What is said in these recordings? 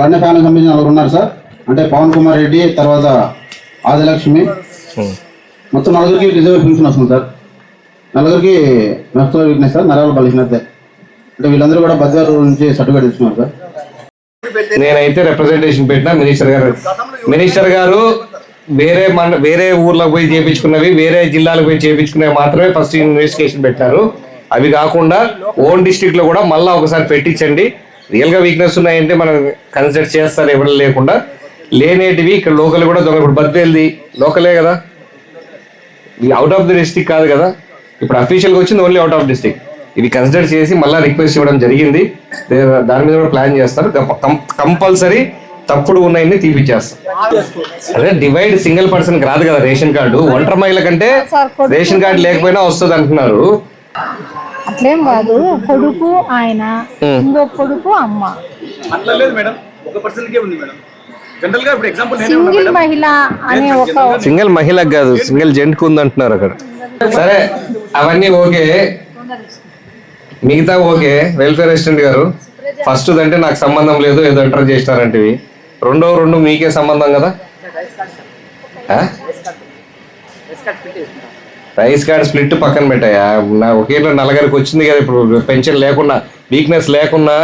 కరణ్య ఫ్యామిలీకి సంబంధించిన నలుగురు ఉన్నారు సార్. అంటే పవన్ కుమార్ రెడ్డి తర్వాత ఆదిలక్ష్మి. ఉమ్. మొత్తం నలుగురికి రిజర్వ్ పెన్షన్ వస్తుంది సార్. నలుగురికి మెస్తో వీక్నెస్ సార్ నరాలు బలిసినట్టే అంటే వీళ్ళందరూ కూడా బద్వారు నుంచి సర్టిఫికేట్ తీసుకున్నారు సార్. నేనైతే రిప్రజెంటేషన్ పెట్టినా మినిస్టర్ గారు. మినిస్టర్ గారు వేరే మన వేరే ఊర్లకు పోయి చేపించుకున్నవి వేరే జిల్లాలకు పోయి చేపించుకున్నవి మాత్రమే ఫస్ట్ ఇన్వెస్టిగేషన్ పెట్టారు. అవి కాకుండా ఓన్ డిస్ట్రిక్ట్లో కూడా మళ్ళా ఒకసారి పెట్టించండి. రియల్గా వీక్నెస్ ఉన్నాయంటే మనం కన్సిడర్ చేస్తారు ఎవరు లేకుండా. లేనేటివి ఇక్కడ లోకల్ కూడా దొంగ ఇప్పుడు బద్వేల్ది లోకలే కదా. ఇది అవుట్ ఆఫ్ ది డిస్ట్రిక్ట్ కాదు కదా. ఇప్పుడు అఫీషియల్గా వచ్చింది ఓన్లీ అవుట్ ఆఫ్ డిస్ట్రిక్ట్ ఇది కన్సిడర్ చేసి మళ్ళీ రిక్వెస్ట్ ఇవ్వడం జరిగింది. దాని మీద కూడా ప్లాన్ చేస్తారు. కంపల్సరీ తప్పుడు ఉన్నాయని తీపిచ్చేస్తారు. అదే డివైడ్ సింగిల్ పర్సన్ రాదు కదా రేషన్ కార్డు. ఒంటరి మహిళ కంటే రేషన్ కార్డు లేకపోయినా వస్తుంది అంటున్నారు. అట్లేం కాదు. కొడుకు ఆయన ఇంకో కొడుకు అమ్మ. అట్లా లేదు మేడం. ఒక పర్సన్ కే ఉంది మేడం. జనరల్గా ఇప్పుడు ఎగ్జాంపుల్ నేనే ఉన్నా సింగిల్ మహిళ అనే ఒక సింగిల్ మహిళకు కాదు సింగిల్ జెంట్కి ఉంది అంటున్నారు అక్కడ. సరే అవన్నీ ఓకే. మిగతా ఓకే. వెల్ఫేర్ అసిస్టెంట్ గారు ఫస్ట్ అంటే నాకు సంబంధం లేదు ఏదో ఎంటర్ చేసినారంటివి. రెండో రెండు మీకే సంబంధం కదా? ఆ? రైస్ కార్డ్ స్ప్లిట్ పక్కన పెట్టాయా నా ఒకేలో నలగరికి వచ్చింది కదా ఇప్పుడు పెన్షన్ లేకున్నా వీక్నెస్ లేకున్నా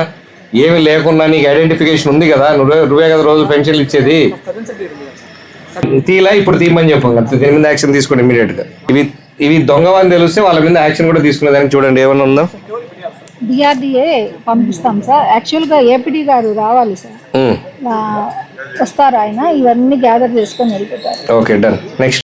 ఏమి లేకున్నా నీకు ఐడెంటిఫికేషన్ ఉంది కదా నువ్వే నువ్వే కదా రోజు పెన్షన్లు ఇచ్చేది. తీలా ఇప్పుడు తీయమని చెప్పాం కదా దీని మీద యాక్షన్ తీసుకోండి ఇమీడియట్గా ఇవి ఇవి దొంగవని తెలిస్తే వాళ్ళ మీద యాక్షన్ కూడా తీసుకునేదానికి చూడండి ఏమన్నా ఉందా? డిఆర్డిఏ పంపిస్తాం సార్. యాక్చువల్గా ఏపీడీ గారు రావాలి సార్. వస్తారు ఆయన? ఇవన్నీ గ్యాదర్ చేసుకొని వెళ్ళిపోతారు. Okay done. నెక్స్ట్.